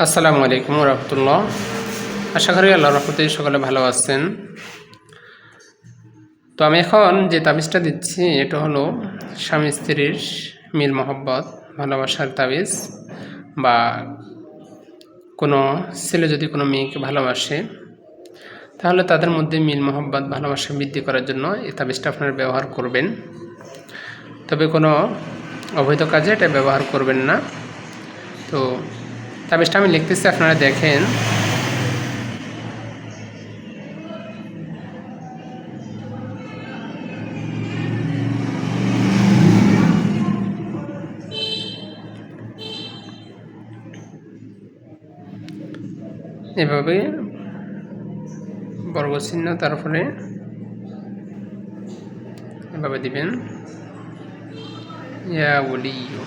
আসসালামু আলাইকুম রহমতুল্লাহ। আশা করি আল্লাহ রহমতে সকলে ভালো আছেন। তো আমি এখন যে তাবিজটা দিচ্ছি, এটা হলো স্বামী স্ত্রীর মিল মহব্বত, ভালোবাসার তাবিজ বা কোনো ছেলে যদি কোনো মেয়েকে ভালোবাসে, তাহলে তাদের মধ্যে মিল মহব্বত, ভালোবাসা বৃদ্ধি করার জন্য এই তাবিজটা আপনারা ব্যবহার করবেন। তবে কোনো অবৈধ কাজে এটা ব্যবহার করবেন না। তো তাবিজটা আমি লিখতেছি আপনারা দেখেন। এভাবে বর্গ চিহ্ন তারপরে এভাবে দিবেন। ইয়া ওলিয়ু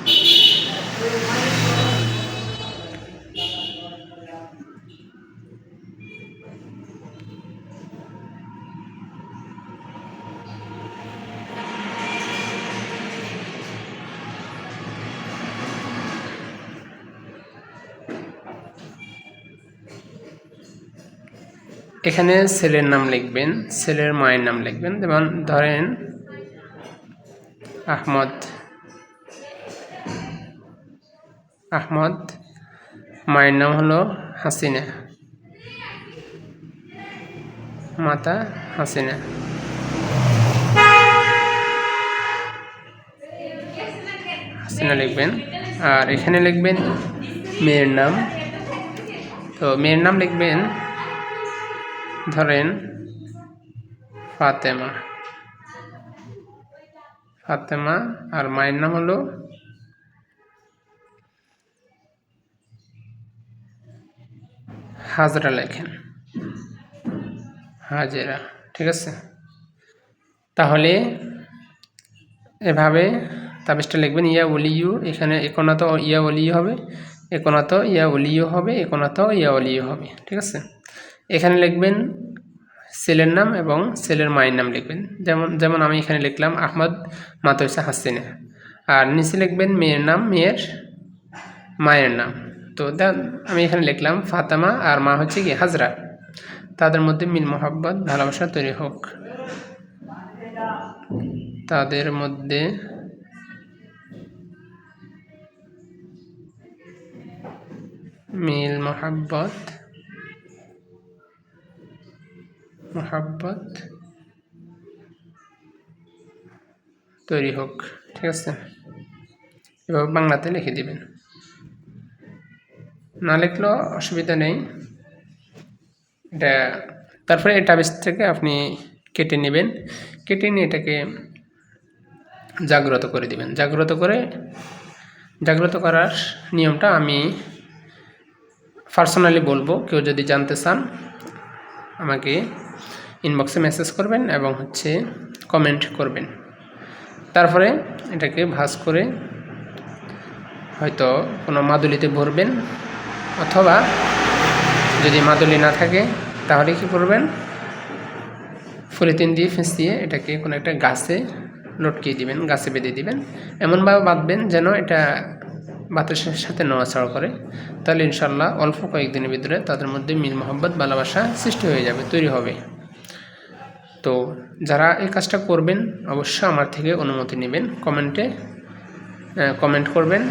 এখানে ছেলের নাম লিখবেন ছেলের মায়ের নাম লিখবেন। যেমন ধরেন, আহমদ আহমদ, মায়ের নাম হলো হাসিনা, মাতা হাসিনা। হাসিনা লিখবেন। আর এখানে লিখবেন, মেয়ের নাম। তো মেয়ের নাম লিখবেন ধরেন ফাতেমা। ফাতেমা আর মায়ের নাম হলো হাজরা লেখেন। হাজেরা, ঠিক আছে? তাহলে এভাবে তাবিজটা লিখবেন, ইয়া ওলিউ এখানে একোনাত ইয়া ওলিউ হবে একোনাত ইয়া ওলিউ হবে একোনাত ইয়া ওলিউ হবে, ঠিক আছে? এখানে লিখবেন ছেলের নাম এবং ছেলের মায়ের নাম লিখবেন। যেমন যেমন আমি এখানে লিখলাম আহমদ মাতইসা হাসিনা। আর নিচে লিখবেন মেয়ের নাম, মেয়ের মায়ের নাম। তো আমি এখানে লিখলাম ফাতামা আর মা হচ্ছে কি হাজরা। তাদের মধ্যে মিল, মোহাব্বত, ভালোবাসা তৈরি হোক। তাদের মধ্যে মিল, মোহাব্বত মোহাব্বত। তৈরি হোক, ঠিক আছে? এভাবে বাংলাতে লিখে দিবেন। না লিখলেও অসুবিধা নেই। এটা, তারপরে এটা বেশ থেকে আপনি কেটে নেবেন। কেটে নিয়ে এটাকে জাগ্রত করে দিবেন। জাগ্রত করে, জাগ্রত করার নিয়মটা আমি পার্সোনালি বলব। কেউ যদি জানতে চান, আমাকে ইনবক্সে মেসেজ করবেন এবং হচ্ছে কমেন্ট করবেন। তারপরে এটাকে ভাজ করে হয়তো কোনো মাদুলিতে ভরবেন অথবা যদি মাদুলি না থাকে তাহলে কি করবেন? ফলিতিন দিয়ে ফেঁস দিয়ে এটাকে কোনো একটা গাছে লটকিয়ে দিবেন, গাছে বেঁধে দিবেন। এমনভাবে বাঁধবেন যেন এটা বাতাসের সাথে নড়াচড়া করে। তাহলে ইনশাল্লাহ অল্প কয়েকদিনের ভিতরে তাদের মধ্যে মিল মোহাম্মদ ভালোবাসা সৃষ্টি হয়ে যাবে, তৈরি হবে। তো যারা এই কাজটা করবেন অবশ্যই আমার থেকে অনুমতি নেবেন। কমেন্টে কমেন্ট করবেন।